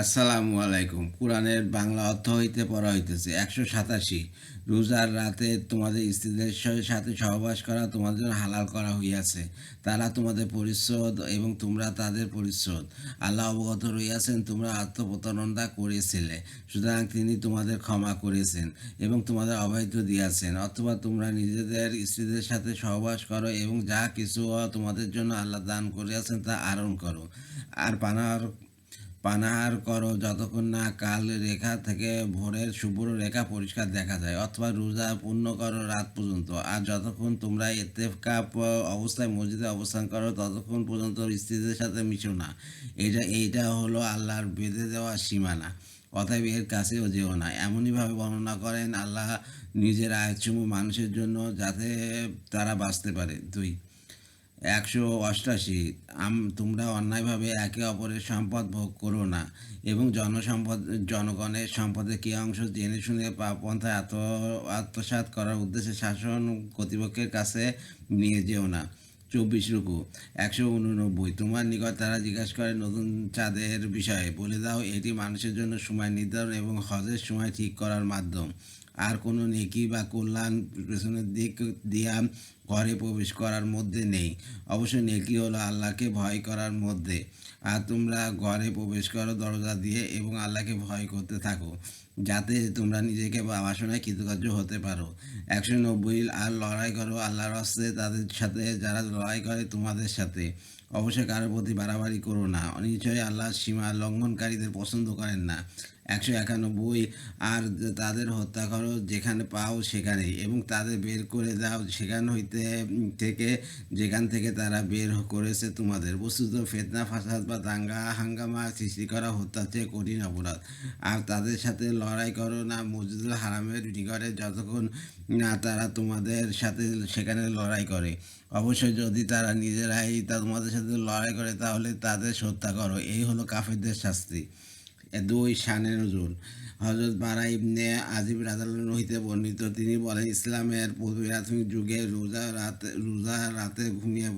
আসসালামু আলাইকুম কোরআনের বাংলা অর্থ হইতে পড়া হইতেছে। একশো সাতাশি। রোজার রাতে তোমাদের স্ত্রীদের সাথে সহবাস করা তোমাদের হালাল করা হইয়াছে। তারা তোমাদের পরিশোধ এবং তোমরা তাদের পরিশোধ আল্লাহ অবগত রইয়াছেন, তোমরা আত্মপ্রতারণা করেছিলে। সুতরাং তিনি তোমাদের ক্ষমা করেছেন এবং তোমাদের অবৈধ দিয়াছেন। অথবা তোমরা নিজেদের স্ত্রীদের সাথে সহবাস করো এবং যা কিছু তোমাদের জন্য আল্লাহ দান করিয়াছেন তা আরণ করো। আর পানার পানাহার করো, যতক্ষণ না কাল রেখা থেকে ভোরের শুভ্র রেখা পরিষ্কার দেখা যায়, অথবা রোজা পূর্ণ করো রাত পর্যন্ত। আর যতক্ষণ তোমরা এতেকাপ অবস্থায় মসজিদে অবস্থান করো, ততক্ষণ পর্যন্ত স্ত্রীদের সাথে মিশো না। এটা এইটা হলো আল্লাহর বেঁধে দেওয়া সীমানা। অতএব এর কাছেও যেও না। এমনইভাবে বর্ণনা করেন আল্লাহ নিজের আয়সমূহ মানুষের জন্য যাতে তারা বাঁচতে পারে। দুই একশো অষ্টাশি। আম, তোমরা অন্যায়ভাবে একে অপরের সম্পদ ভোগ করো না এবং জনসম্পদ, জনগণের সম্পদের কী অংশ জেনে শুনে পন্থায় আত্ম, আত্মসাৎ করার উদ্দেশ্যে শাসন কর্তৃপক্ষের কাছে নিয়ে যেও না। চব্বিশ রুকু, একশো উননব্বই। তোমার নিকট তারা জিজ্ঞাসা করে নতুন চাঁদের বিষয়ে। বলে দাও, এটি মানুষের জন্য সময় নির্ধারণ এবং হজের সময় ঠিক করার মাধ্যম। আর কোনো নেকি বা কল্যাণ পেছনের দিক দিয়া ঘরে প্রবেশ করার মধ্যে নেই। অবশ্য নেকি হলো আল্লাহকে ভয় করার মধ্যে। আর তোমরা ঘরে প্রবেশ করো দরজা দিয়ে এবং আল্লাহকে ভয় করতে থাকো, যাতে তোমরা নিজেকে বাসনায় কৃতকার্য হতে পারো। একশো নব্বই আর লড়াই করো আল্লাহর হস্তে তাদের সাথে, যারা লড়াই করে তোমাদের সাথে। অবশ্যই কারোর প্রতি বাড়াবাড়ি করো না। নিশ্চয়ই আল্লাহর সীমা লঙ্ঘনকারীদের পছন্দ করেন না। একশো একানব্বই আর তাদের হত্যা করো, যেখানে পাও সেখানে এবং তাদের বের করে দাও, সেখান হইতে থেকে, যেখান থেকে তারা বের করেছে তোমাদের। বস্তুত ফেতনা, ফাসাদ বা দাঙ্গা, হাঙ্গামা সৃষ্টি করা হত্যা চেয়ে কঠিন অপরাধ। আর তাদের সাথে লড়াই করো না, মসজিদুল হারামের নিকটে যতক্ষণ না তারা তোমাদের সাথে সেখানে লড়াই করে। অবশ্যই যদি তারা নিজেরাই তা তোমাদের সাথে লড়াই করে, তাহলে তাদের হত্যা করো। এই হলো কাফেরদের শাস্তি। দুই শানে নজরুল হজরত বারা ইবনে আজিব রাজালন হইতে বর্ণিত, তিনি বলেন, ইসলামের প্রাথমিক যুগে রোজা রাতে রোজা রাতে ঘুমিয়ে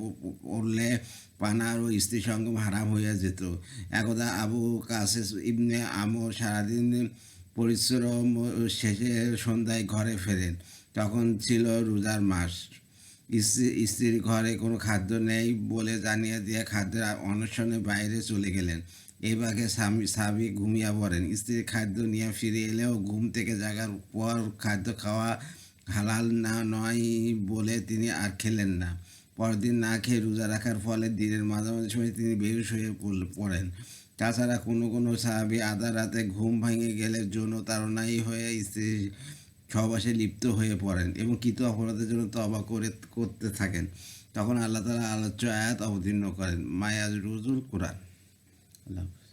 পড়লে পানার ও স্ত্রী সঙ্গম হারাম হইয়া যেত। একদা আবু কাসেস ইবনে আমর সারাদিন পরিশ্রম শেষে সন্ধ্যায় ঘরে ফেরেন। তখন ছিল রোজার মাস। স্ত্রী স্ত্রীর ঘরে কোনো খাদ্য নেই বলে জানিয়ে দিয়ে খাদ্যের অনশনে বাইরে চলে গেলেন। এই বাঘে স্বামী স্বামী ঘুমিয়ে পড়েন। স্ত্রীর খাদ্য নিয়ে ফিরে এলেও ঘুম থেকে জাগার পর খাদ্য খাওয়া হালাল না, নয় বলে তিনি আর খেলেন না। পরদিন না খেয়ে রোজা রাখার ফলে দিনের মাঝামাঝি সময় তিনি বেহুশ হয়ে পড়েন। তাছাড়া কোনো কোনো সাহাবি আধা রাতে ঘুম ভেঙে গেলে যৌন তাড়নাই হয়ে স্ত্রী সহবাসে লিপ্ত হয়ে পড়েন এবং কৃত অপরাধের জন্য তবা করে করতে থাকেন। তখন আল্লাহ তালা আলোচ্য আয়াত অবতীর্ণ করেন, মায়াজ রুজুল কোরআন। আল্লাহ হাফেজ।